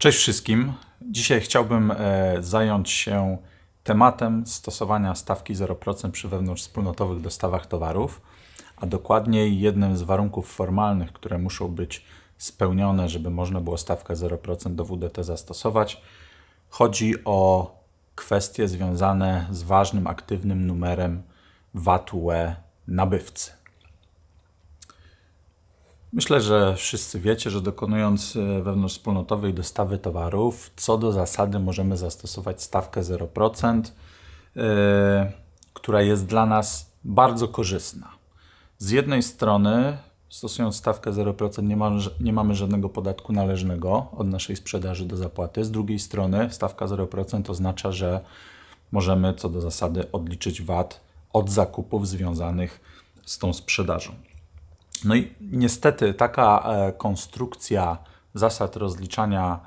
Cześć wszystkim. Dzisiaj chciałbym e, zająć się tematem stosowania stawki 0% przy wewnątrzwspólnotowych dostawach towarów, a dokładniej jednym z warunków formalnych, które muszą być spełnione, żeby można było stawkę 0% do WDT zastosować. Chodzi o kwestie związane z ważnym aktywnym numerem VAT-UE nabywcy. Myślę, że wszyscy wiecie, że dokonując e, wewnątrzwspólnotowej dostawy towarów, co do zasady możemy zastosować stawkę 0%, yy, która jest dla nas bardzo korzystna. Z jednej strony, stosując stawkę 0%, nie, ma, nie mamy żadnego podatku należnego od naszej sprzedaży do zapłaty. Z drugiej strony, stawka 0% oznacza, że możemy co do zasady odliczyć VAT od zakupów związanych z tą sprzedażą. No i niestety taka e, konstrukcja zasad rozliczania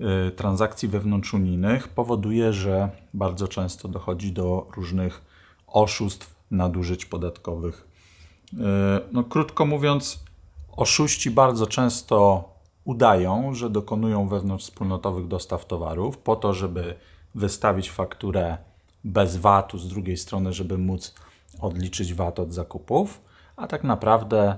e, transakcji wewnątrzunijnych powoduje, że bardzo często dochodzi do różnych oszustw, nadużyć podatkowych. E, no, krótko mówiąc, oszuści bardzo często udają, że dokonują wewnątrzwspólnotowych dostaw towarów po to, żeby wystawić fakturę bez VAT-u, z drugiej strony, żeby móc odliczyć VAT od zakupów, a tak naprawdę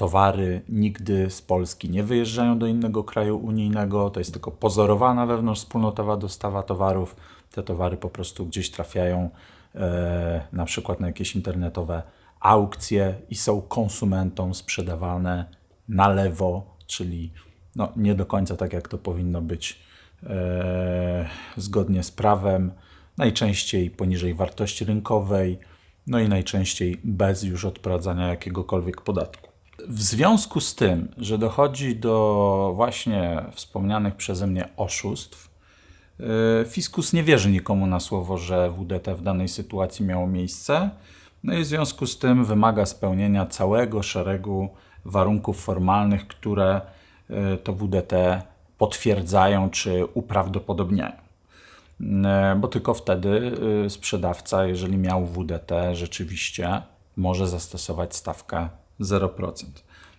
towary nigdy z Polski nie wyjeżdżają do innego kraju unijnego, to jest tylko pozorowana wewnątrzwspólnotowa dostawa towarów. Te towary po prostu gdzieś trafiają e, na przykład na jakieś internetowe aukcje i są konsumentom sprzedawane na lewo, czyli no, nie do końca tak, jak to powinno być e, zgodnie z prawem, najczęściej poniżej wartości rynkowej, no i najczęściej bez już odprowadzania jakiegokolwiek podatku. W związku z tym, że dochodzi do właśnie wspomnianych przeze mnie oszustw, y, fiskus nie wierzy nikomu na słowo, że WDT w danej sytuacji miało miejsce. No i w związku z tym wymaga spełnienia całego szeregu warunków formalnych, które y, to WDT potwierdzają czy uprawdopodobniają. Y, bo tylko wtedy sprzedawca, jeżeli miał WDT, rzeczywiście może zastosować stawkę 0%.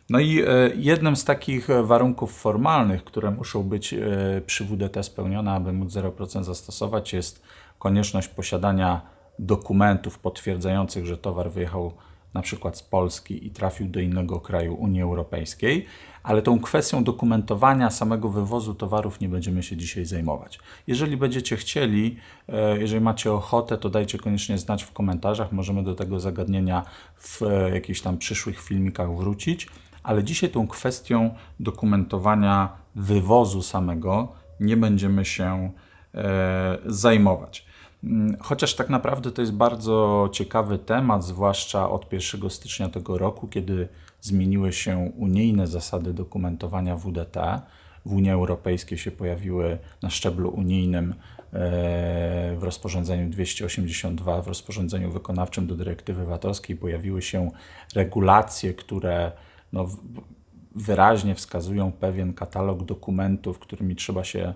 No i e, jednym z takich warunków formalnych, które muszą być e, przy WDT spełnione, aby móc 0% zastosować, jest konieczność posiadania dokumentów potwierdzających, że towar wyjechał na przykład z Polski i trafił do innego kraju Unii Europejskiej, ale tą kwestią dokumentowania samego wywozu towarów nie będziemy się dzisiaj zajmować. Jeżeli będziecie chcieli, e, jeżeli macie ochotę, to dajcie koniecznie znać w komentarzach. Możemy do tego zagadnienia w e, jakichś tam przyszłych filmikach wrócić, ale dzisiaj tą kwestią dokumentowania wywozu samego nie będziemy się e, zajmować. Mm, chociaż tak naprawdę to jest bardzo ciekawy temat, zwłaszcza od 1 stycznia tego roku, kiedy zmieniły się unijne zasady dokumentowania WDT. W Unii Europejskiej się pojawiły na szczeblu unijnym e, w rozporządzeniu 282, w rozporządzeniu wykonawczym do dyrektywy VAT-owskiej pojawiły się regulacje, które no, wyraźnie wskazują pewien katalog dokumentów, którymi trzeba się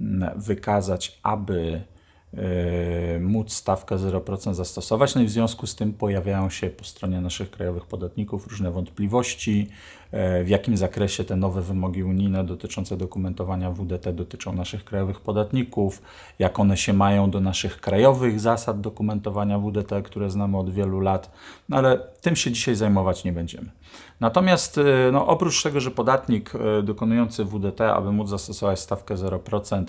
mm, wykazać, aby móc stawkę 0% zastosować. No i w związku z tym pojawiają się po stronie naszych krajowych podatników różne wątpliwości, yy, w jakim zakresie te nowe wymogi unijne dotyczące dokumentowania WDT dotyczą naszych krajowych podatników, jak one się mają do naszych krajowych zasad dokumentowania WDT, które znamy od wielu lat, no ale tym się dzisiaj zajmować nie będziemy. Natomiast yy, no, oprócz tego, że podatnik dokonujący WDT, aby móc zastosować stawkę 0%,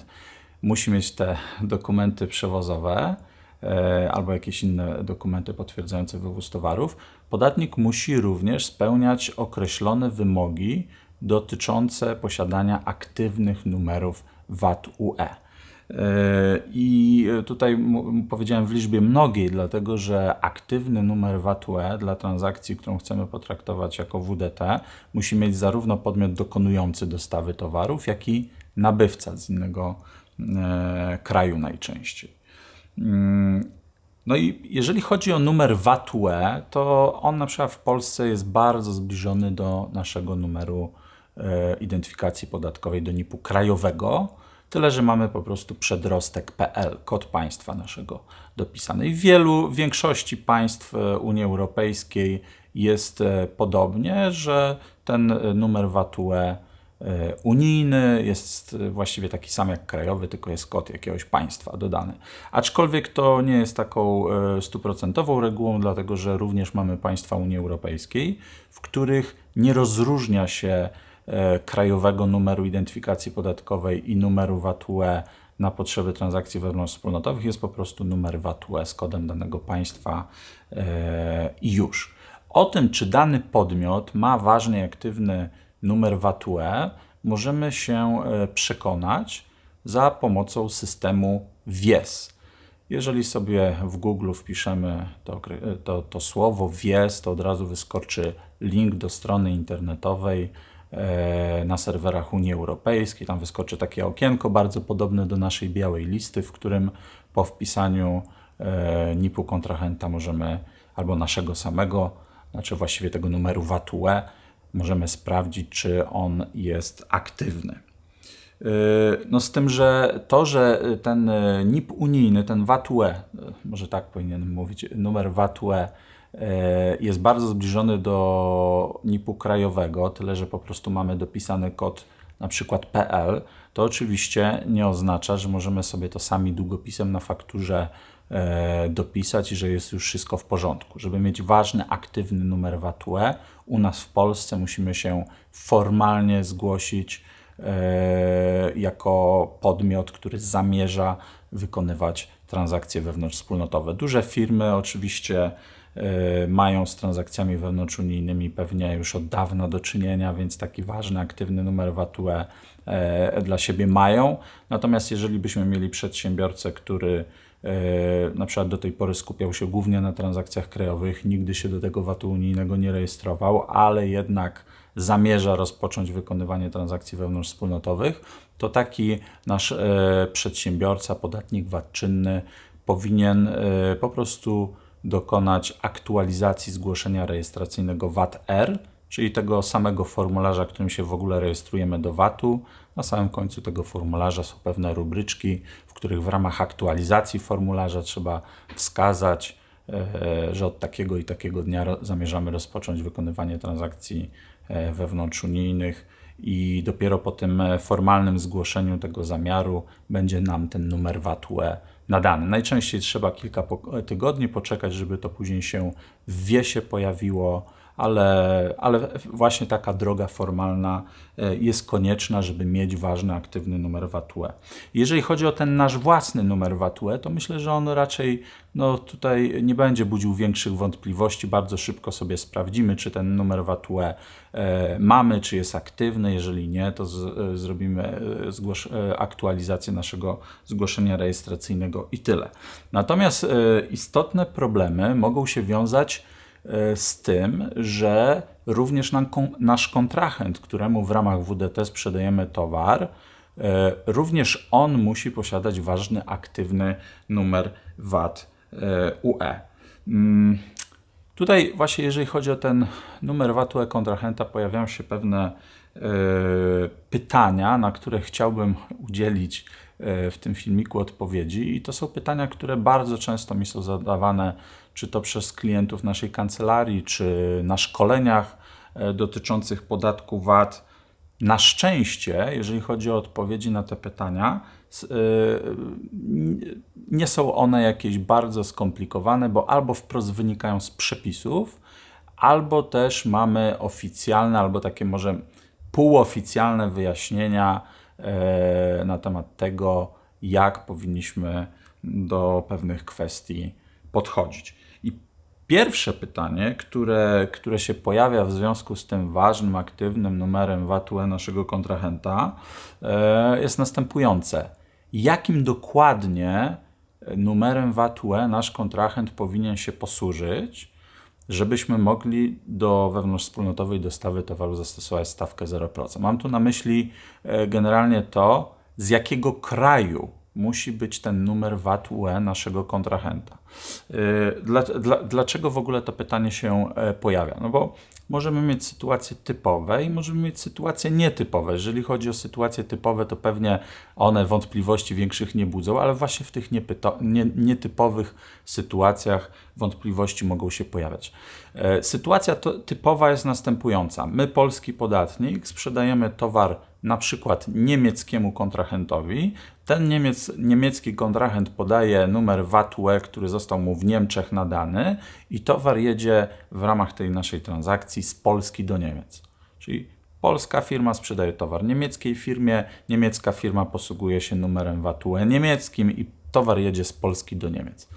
musi mieć te dokumenty przewozowe e, albo jakieś inne dokumenty potwierdzające wywóz towarów. Podatnik musi również spełniać określone wymogi dotyczące posiadania aktywnych numerów VAT-UE. E, I tutaj powiedziałem w liczbie mnogiej, dlatego że aktywny numer VAT-UE dla transakcji, którą chcemy potraktować jako WDT, musi mieć zarówno podmiot dokonujący dostawy towarów, jak i nabywca z innego kraju najczęściej. Mm, no i jeżeli chodzi o numer VAT-UE, to on na przykład w Polsce jest bardzo zbliżony do naszego numeru e, identyfikacji podatkowej do NIP-u krajowego, tyle że mamy po prostu przedrostek.pl, kod państwa naszego dopisany. W wielu, w większości państw e, Unii Europejskiej jest podobnie, że ten numer VAT-UE e, unijny, jest e, właściwie taki sam jak krajowy, tylko jest kod jakiegoś państwa dodany. Aczkolwiek to nie jest taką e, stuprocentową regułą, dlatego że również mamy państwa Unii Europejskiej, w których nie rozróżnia się krajowego numeru identyfikacji podatkowej i numeru VAT-UE na potrzeby transakcji wewnątrzwspólnotowych. Jest po prostu numer VAT-UE z kodem danego państwa i już. O tym, czy dany podmiot ma ważny i aktywny numer VAT-UE, możemy się e, przekonać za pomocą systemu WIES. Jeżeli sobie w Google wpiszemy to, e, to, to słowo WIES, to od razu wyskoczy link do strony internetowej e, na serwerach Unii Europejskiej. Tam wyskoczy takie okienko bardzo podobne do naszej białej listy, w którym po wpisaniu NIP-u kontrahenta możemy albo naszego samego znaczy właściwie tego numeru VAT-UE, możemy sprawdzić, czy on jest aktywny. Yy, no z tym, że to, że ten yy, NIP unijny, ten VAT-UE, yy, może tak powinienem mówić, numer VAT-UE jest bardzo zbliżony do NIP-u krajowego, tyle że po prostu mamy dopisany kod na przykład PL, to oczywiście nie oznacza, że możemy sobie to sami długopisem na fakturze dopisać i że jest już wszystko w porządku. Żeby mieć ważny, aktywny numer VAT-UE, u nas w Polsce musimy się formalnie zgłosić e, jako podmiot, który zamierza wykonywać transakcje wewnątrzwspólnotowe. Duże firmy oczywiście e, mają z transakcjami wewnątrzunijnymi pewnie już od dawna do czynienia, więc taki ważny, aktywny numer VAT-UE dla siebie mają. Natomiast jeżeli byśmy mieli przedsiębiorcę, który E, na przykład do tej pory skupiał się głównie na transakcjach krajowych, nigdy się do tego VAT-u unijnego nie rejestrował, ale jednak zamierza rozpocząć wykonywanie transakcji wewnątrzwspólnotowych, to taki nasz e, przedsiębiorca, podatnik VAT czynny powinien e, po prostu dokonać aktualizacji zgłoszenia rejestracyjnego VAT-R, czyli tego samego formularza, którym się w ogóle rejestrujemy do VAT-u. Na samym końcu tego formularza są pewne rubryczki, w których w ramach aktualizacji formularza trzeba wskazać, e, że od takiego i takiego dnia zamierzamy rozpocząć wykonywanie transakcji e, wewnątrzunijnych i dopiero po tym e, formalnym zgłoszeniu tego zamiaru będzie nam ten numer VAT-UE nadany. Najczęściej trzeba kilka tygodni poczekać, żeby to później się w wiesie pojawiło ale, ale właśnie taka droga formalna e, jest konieczna, żeby mieć ważny, aktywny numer VAT-UE. Jeżeli chodzi o ten nasz własny numer VAT-UE, to myślę, że on raczej no, tutaj nie będzie budził większych wątpliwości. Bardzo szybko sobie sprawdzimy, czy ten numer VAT-UE e, mamy, czy jest aktywny. Jeżeli nie, to z, e, zrobimy aktualizację naszego zgłoszenia rejestracyjnego i tyle. Natomiast istotne problemy mogą się wiązać E, z tym, że również nasz kontrahent, któremu w ramach WDT sprzedajemy towar, e, również on musi posiadać ważny, aktywny numer VAT e, UE. Mm, tutaj właśnie jeżeli chodzi o ten numer VAT UE kontrahenta pojawiają się pewne pytania, na które chciałbym udzielić w tym filmiku odpowiedzi i to są pytania, które bardzo często mi są zadawane czy to przez klientów naszej kancelarii, czy na szkoleniach e, dotyczących podatku VAT. Na szczęście, jeżeli chodzi o odpowiedzi na te pytania, e, nie są one jakieś bardzo skomplikowane, bo albo wprost wynikają z przepisów, albo też mamy oficjalne, albo takie może półoficjalne wyjaśnienia e, na temat tego, jak powinniśmy do pewnych kwestii podchodzić. Pierwsze pytanie, które, które się pojawia w związku z tym ważnym, aktywnym numerem VAT-UE naszego kontrahenta, e, jest następujące. Jakim dokładnie numerem VAT-UE nasz kontrahent powinien się posłużyć, żebyśmy mogli do wewnątrzwspólnotowej dostawy towaru zastosować stawkę 0%? Mam tu na myśli e, generalnie to, z jakiego kraju musi być ten numer VAT-UE naszego kontrahenta. Dla, dla, dlaczego w ogóle to pytanie się e, pojawia? No bo możemy mieć sytuacje typowe i możemy mieć sytuacje nietypowe. Jeżeli chodzi o sytuacje typowe, to pewnie one wątpliwości większych nie budzą, ale właśnie w tych nie, nietypowych sytuacjach wątpliwości mogą się pojawiać. E, sytuacja to, typowa jest następująca. My, polski podatnik, sprzedajemy towar na przykład niemieckiemu kontrahentowi. Ten Niemiec, niemiecki kontrahent podaje numer VAT-UE, który został mu w Niemczech nadany i towar jedzie w ramach tej naszej transakcji z Polski do Niemiec. Czyli polska firma sprzedaje towar niemieckiej firmie, niemiecka firma posługuje się numerem VAT-UE niemieckim i towar jedzie z Polski do Niemiec.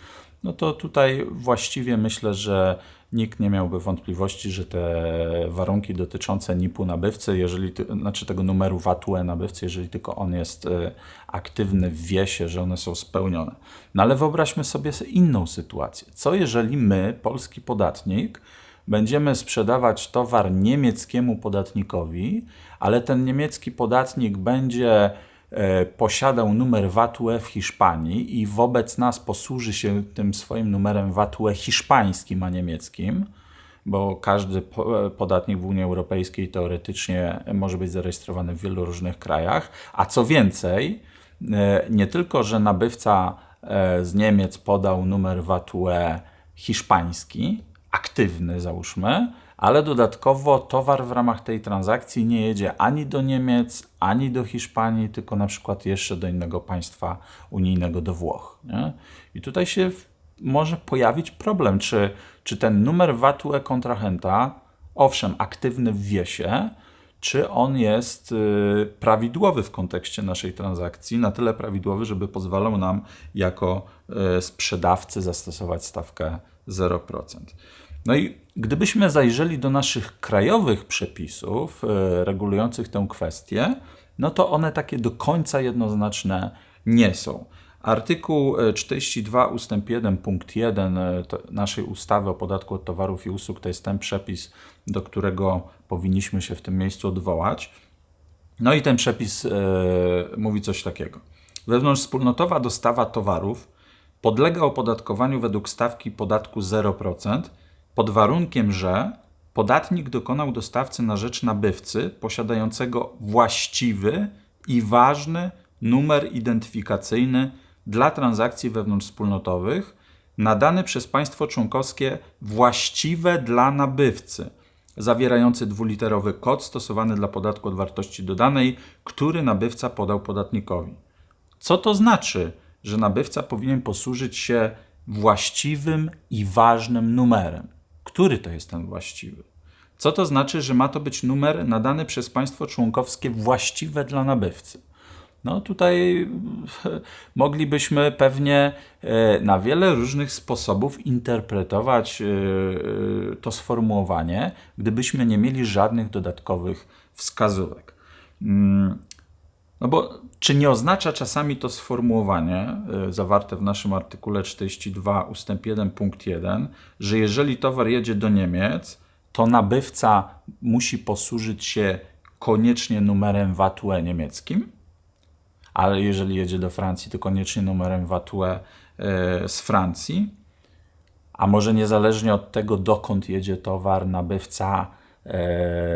No to tutaj właściwie myślę, że nikt nie miałby wątpliwości, że te warunki dotyczące NIP-u nabywcy, jeżeli, znaczy tego numeru VAT-UE nabywcy, jeżeli tylko on jest e, aktywny w wiesie, że one są spełnione. No ale wyobraźmy sobie inną sytuację. Co jeżeli my, polski podatnik, będziemy sprzedawać towar niemieckiemu podatnikowi, ale ten niemiecki podatnik będzie e, posiadał numer VAT-UE w Hiszpanii i wobec nas posłuży się tym swoim numerem VAT-UE hiszpańskim, a niemieckim, bo każdy po- podatnik w Unii Europejskiej teoretycznie może być zarejestrowany w wielu różnych krajach, a co więcej, e, nie tylko, że nabywca e, z Niemiec podał numer VAT-UE hiszpański, aktywny załóżmy, ale dodatkowo towar w ramach tej transakcji nie jedzie ani do Niemiec, ani do Hiszpanii, tylko na przykład jeszcze do innego państwa unijnego, do Włoch. Nie? I tutaj się może pojawić problem, czy, czy ten numer VAT-UE kontrahenta, owszem, aktywny w wiesie, czy on jest y, prawidłowy w kontekście naszej transakcji, na tyle prawidłowy, żeby pozwalał nam jako y, sprzedawcy zastosować stawkę 0%. No i gdybyśmy zajrzeli do naszych krajowych przepisów y, regulujących tę kwestię, no to one takie do końca jednoznaczne nie są. Artykuł e, 42 ustęp 1 punkt 1 e, naszej ustawy o podatku od towarów i usług to jest ten przepis, do którego powinniśmy się w tym miejscu odwołać. No i ten przepis e, mówi coś takiego. Wewnątrzwspólnotowa dostawa towarów podlega opodatkowaniu według stawki podatku 0% pod warunkiem, że podatnik dokonał dostawcy na rzecz nabywcy posiadającego właściwy i ważny numer identyfikacyjny dla transakcji wewnątrzwspólnotowych nadany przez państwo członkowskie właściwe dla nabywcy zawierający dwuliterowy kod stosowany dla podatku od wartości dodanej, który nabywca podał podatnikowi. Co to znaczy, że nabywca powinien posłużyć się właściwym i ważnym numerem? Który to jest ten właściwy? Co to znaczy, że ma to być numer nadany przez państwo członkowskie właściwe dla nabywcy? No tutaj moglibyśmy pewnie e, na wiele różnych sposobów interpretować e, e, to sformułowanie, gdybyśmy nie mieli żadnych dodatkowych wskazówek. No bo czy nie oznacza czasami to sformułowanie y, zawarte w naszym artykule 42 ustęp 1 punkt 1, że jeżeli towar jedzie do Niemiec, to nabywca musi posłużyć się koniecznie numerem VAT-UE niemieckim, ale jeżeli jedzie do Francji, to koniecznie numerem VAT-UE y, z Francji, a może niezależnie od tego, dokąd jedzie towar, nabywca,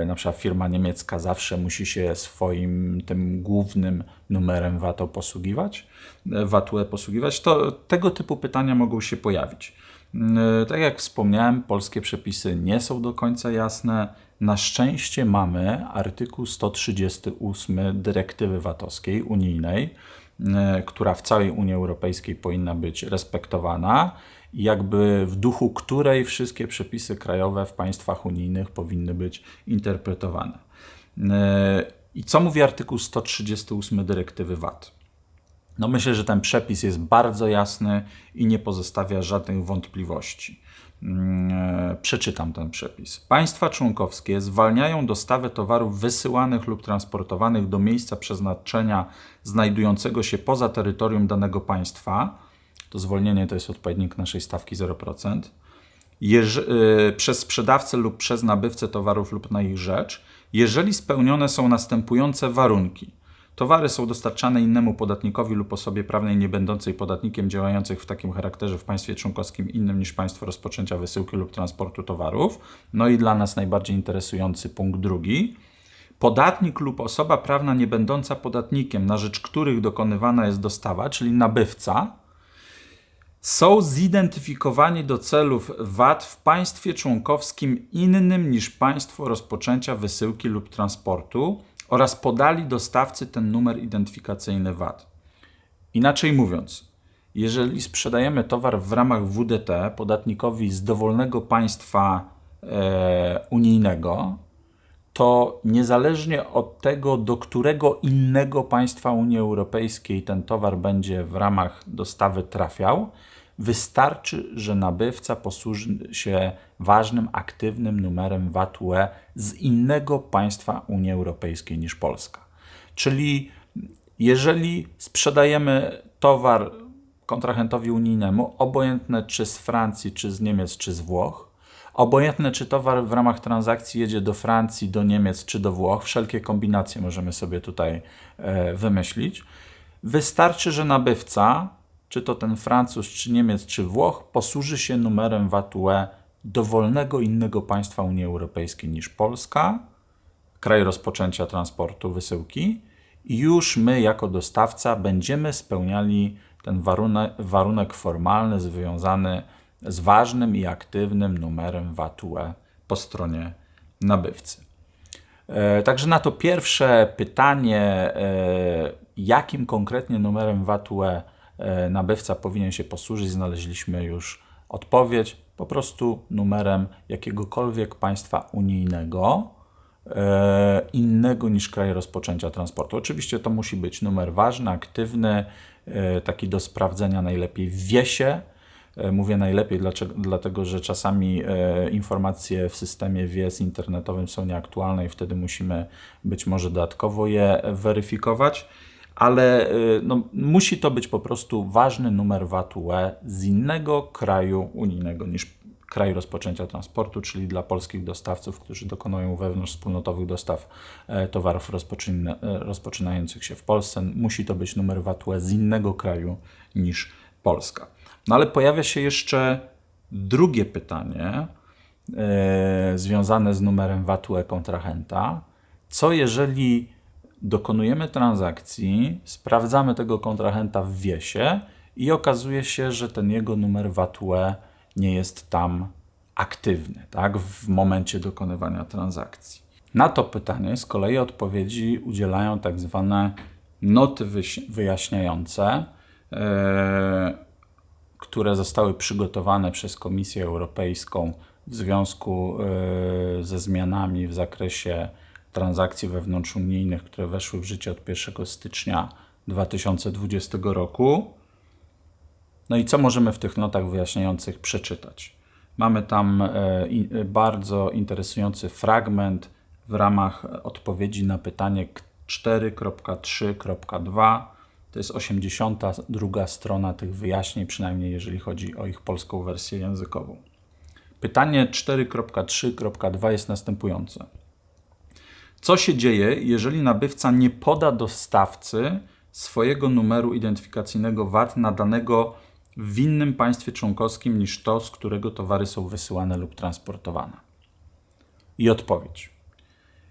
na przykład firma niemiecka zawsze musi się swoim tym głównym numerem VAT posługiwać, e, VAT-UE posługiwać, to tego typu pytania mogą się pojawić. E, Tak jak wspomniałem, polskie przepisy nie są do końca jasne. Na szczęście mamy artykuł 138 dyrektywy VAT-owskiej unijnej, e, która w całej Unii Europejskiej powinna być respektowana jakby w duchu której wszystkie przepisy krajowe w państwach unijnych powinny być interpretowane. E, I co mówi artykuł 138 dyrektywy VAT? No myślę, że ten przepis jest bardzo jasny i nie pozostawia żadnych wątpliwości. Mm, e, Przeczytam ten przepis. Państwa członkowskie zwalniają dostawę towarów wysyłanych lub transportowanych do miejsca przeznaczenia znajdującego się poza terytorium danego państwa. To zwolnienie to jest odpowiednik naszej stawki 0%. Jeż, y, przez sprzedawcę lub przez nabywcę towarów lub na ich rzecz, jeżeli spełnione są następujące warunki. Towary są dostarczane innemu podatnikowi lub osobie prawnej nie będącej podatnikiem działających w takim charakterze w państwie członkowskim innym niż państwo rozpoczęcia wysyłki lub transportu towarów. No i dla nas najbardziej interesujący punkt drugi. Podatnik lub osoba prawna nie będąca podatnikiem, na rzecz których dokonywana jest dostawa, czyli nabywca, są zidentyfikowani do celów VAT w państwie członkowskim innym niż państwo rozpoczęcia wysyłki lub transportu, oraz podali dostawcy ten numer identyfikacyjny VAT. Inaczej mówiąc, jeżeli sprzedajemy towar w ramach WDT podatnikowi z dowolnego państwa e, unijnego, to niezależnie od tego, do którego innego państwa Unii Europejskiej ten towar będzie w ramach dostawy trafiał, wystarczy, że nabywca posłuży się ważnym, aktywnym numerem VAT-UE z innego państwa Unii Europejskiej niż Polska. Czyli jeżeli sprzedajemy towar kontrahentowi unijnemu, obojętne czy z Francji, czy z Niemiec, czy z Włoch, obojętne czy towar w ramach transakcji jedzie do Francji, do Niemiec, czy do Włoch, wszelkie kombinacje możemy sobie tutaj e, wymyślić. Wystarczy, że nabywca, czy to ten Francuz, czy Niemiec, czy Włoch, posłuży się numerem VAT-UE dowolnego innego państwa Unii Europejskiej niż Polska, kraj rozpoczęcia transportu wysyłki, i już my, jako dostawca, będziemy spełniali ten warunek, warunek formalny związany z ważnym i aktywnym numerem VAT-UE po stronie nabywcy. E, także na to pierwsze pytanie, e, jakim konkretnie numerem VAT-UE nabywca powinien się posłużyć, znaleźliśmy już odpowiedź. Po prostu numerem jakiegokolwiek państwa unijnego, innego niż kraj rozpoczęcia transportu. Oczywiście to musi być numer ważny, aktywny, taki do sprawdzenia najlepiej w wiesie, E, mówię najlepiej, dlaczego, dlatego że czasami e, informacje w systemie WIES internetowym są nieaktualne i wtedy musimy być może dodatkowo je weryfikować, ale e, no, musi to być po prostu ważny numer VAT-UE z innego kraju unijnego niż kraj rozpoczęcia transportu, czyli dla polskich dostawców, którzy dokonują wewnątrz wspólnotowych dostaw towarów rozpoczyna, rozpoczynających się w Polsce. Musi to być numer VAT-UE z innego kraju niż Polska. No ale pojawia się jeszcze drugie pytanie e, związane z numerem VAT-UE kontrahenta. Co jeżeli dokonujemy transakcji, sprawdzamy tego kontrahenta w wiesie i okazuje się, że ten jego numer VAT-UE nie jest tam aktywny, tak, w momencie dokonywania transakcji. Na to pytanie z kolei odpowiedzi udzielają tak zwane noty wyjaśniające. Yy, które zostały przygotowane przez Komisję Europejską w związku e, ze zmianami w zakresie transakcji wewnątrzunijnych, które weszły w życie od 1 stycznia 2020 roku. No i co możemy w tych notach wyjaśniających przeczytać? Mamy tam e, bardzo interesujący fragment w ramach odpowiedzi na pytanie 4.3.2 to jest 82 strona tych wyjaśnień, przynajmniej jeżeli chodzi o ich polską wersję językową. Pytanie 4.3.2 jest następujące. Co się dzieje, jeżeli nabywca nie poda dostawcy swojego numeru identyfikacyjnego VAT nadanego w innym państwie członkowskim niż to, z którego towary są wysyłane lub transportowane? I odpowiedź.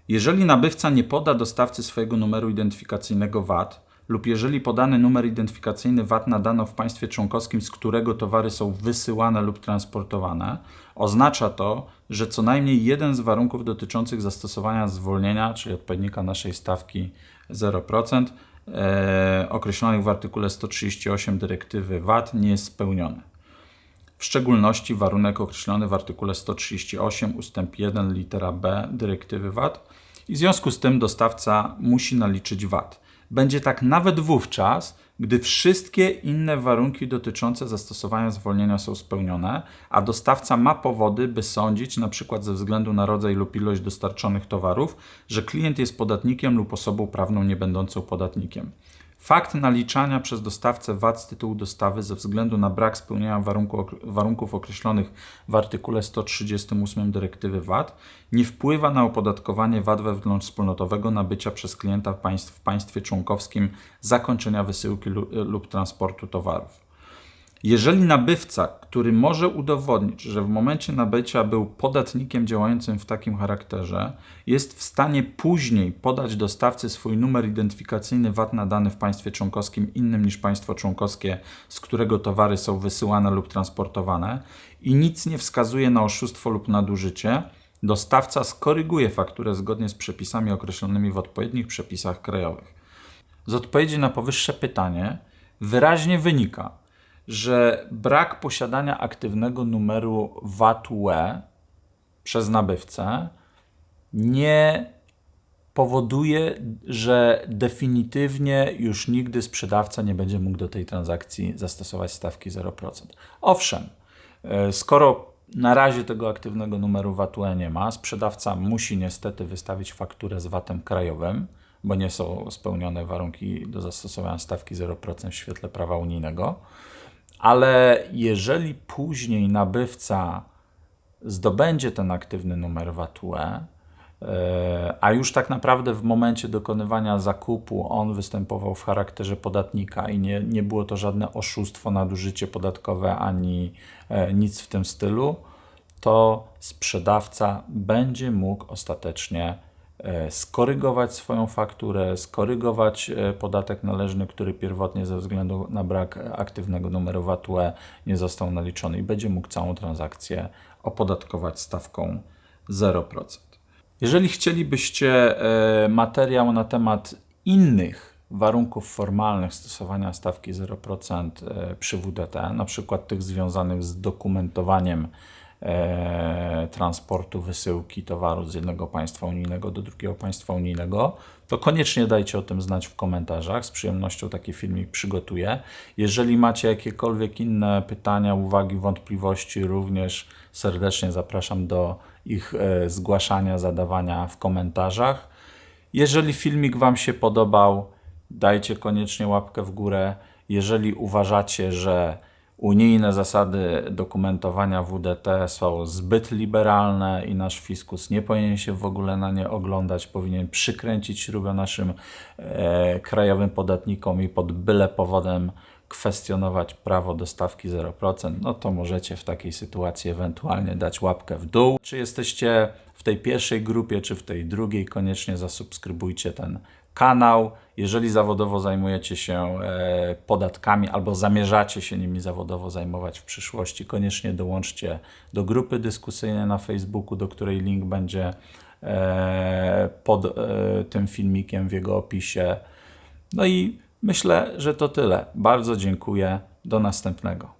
Jeżeli nabywca nie poda dostawcy swojego numeru identyfikacyjnego VAT, lub jeżeli podany numer identyfikacyjny VAT nadano w państwie członkowskim, z którego towary są wysyłane lub transportowane, oznacza to, że co najmniej jeden z warunków dotyczących zastosowania zwolnienia, czyli odpowiednika naszej stawki 0%, e, określonych w artykule 138 dyrektywy VAT nie jest spełniony. W szczególności warunek określony w artykule 138 ust. 1 litera b dyrektywy VAT i w związku z tym dostawca musi naliczyć VAT. Będzie tak nawet wówczas, gdy wszystkie inne warunki dotyczące zastosowania zwolnienia są spełnione, a dostawca ma powody, by sądzić, np. ze względu na rodzaj lub ilość dostarczonych towarów, że klient jest podatnikiem lub osobą prawną niebędącą podatnikiem. Fakt naliczania przez dostawcę VAT z tytułu dostawy ze względu na brak spełnienia warunku, warunków określonych w artykule 138 dyrektywy VAT nie wpływa na opodatkowanie VAT wewnątrzwspólnotowego nabycia przez klienta państw, w państwie członkowskim zakończenia wysyłki lub transportu towarów. Jeżeli nabywca, który może udowodnić, że w momencie nabycia był podatnikiem działającym w takim charakterze, jest w stanie później podać dostawcy swój numer identyfikacyjny VAT nadany w państwie członkowskim innym niż państwo członkowskie, z którego towary są wysyłane lub transportowane i nic nie wskazuje na oszustwo lub nadużycie, dostawca skoryguje fakturę zgodnie z przepisami określonymi w odpowiednich przepisach krajowych. Z odpowiedzi na powyższe pytanie wyraźnie wynika, że brak posiadania aktywnego numeru VAT-UE przez nabywcę nie powoduje, że definitywnie już nigdy sprzedawca nie będzie mógł do tej transakcji zastosować stawki 0%. Owszem, e, skoro na razie tego aktywnego numeru VAT-UE nie ma, sprzedawca musi niestety wystawić fakturę z VAT-em krajowym, bo nie są spełnione warunki do zastosowania stawki 0% w świetle prawa unijnego. Ale jeżeli później nabywca zdobędzie ten aktywny numer VAT-UE, e, a już tak naprawdę w momencie dokonywania zakupu on występował w charakterze podatnika i nie, nie było to żadne oszustwo, nadużycie podatkowe ani e, nic w tym stylu, to sprzedawca będzie mógł ostatecznie skorygować swoją fakturę, skorygować e, podatek należny, który pierwotnie ze względu na brak aktywnego numeru VAT-UE nie został naliczony i będzie mógł całą transakcję opodatkować stawką 0%. Jeżeli chcielibyście e, materiał na temat innych warunków formalnych stosowania stawki 0% e, przy WDT, na przykład tych związanych z dokumentowaniem e, transportu, wysyłki towaru z jednego państwa unijnego do drugiego państwa unijnego, to koniecznie dajcie o tym znać w komentarzach. Z przyjemnością taki filmik przygotuję. Jeżeli macie jakiekolwiek inne pytania, uwagi, wątpliwości, również serdecznie zapraszam do ich e, zgłaszania, zadawania w komentarzach. Jeżeli filmik Wam się podobał, dajcie koniecznie łapkę w górę. Jeżeli uważacie, że unijne zasady dokumentowania WDT są zbyt liberalne i nasz fiskus nie powinien się w ogóle na nie oglądać, powinien przykręcić śrubę naszym e, krajowym podatnikom i pod byle powodem kwestionować prawo do stawki 0%, no to możecie w takiej sytuacji ewentualnie dać łapkę w dół. Czy jesteście w tej pierwszej grupie, czy w tej drugiej, koniecznie zasubskrybujcie ten kanał. Jeżeli zawodowo zajmujecie się e, podatkami albo zamierzacie się nimi zawodowo zajmować w przyszłości, koniecznie dołączcie do grupy dyskusyjnej na Facebooku, do której link będzie e, pod e, tym filmikiem w jego opisie. No i myślę, że to tyle. Bardzo dziękuję. Do następnego.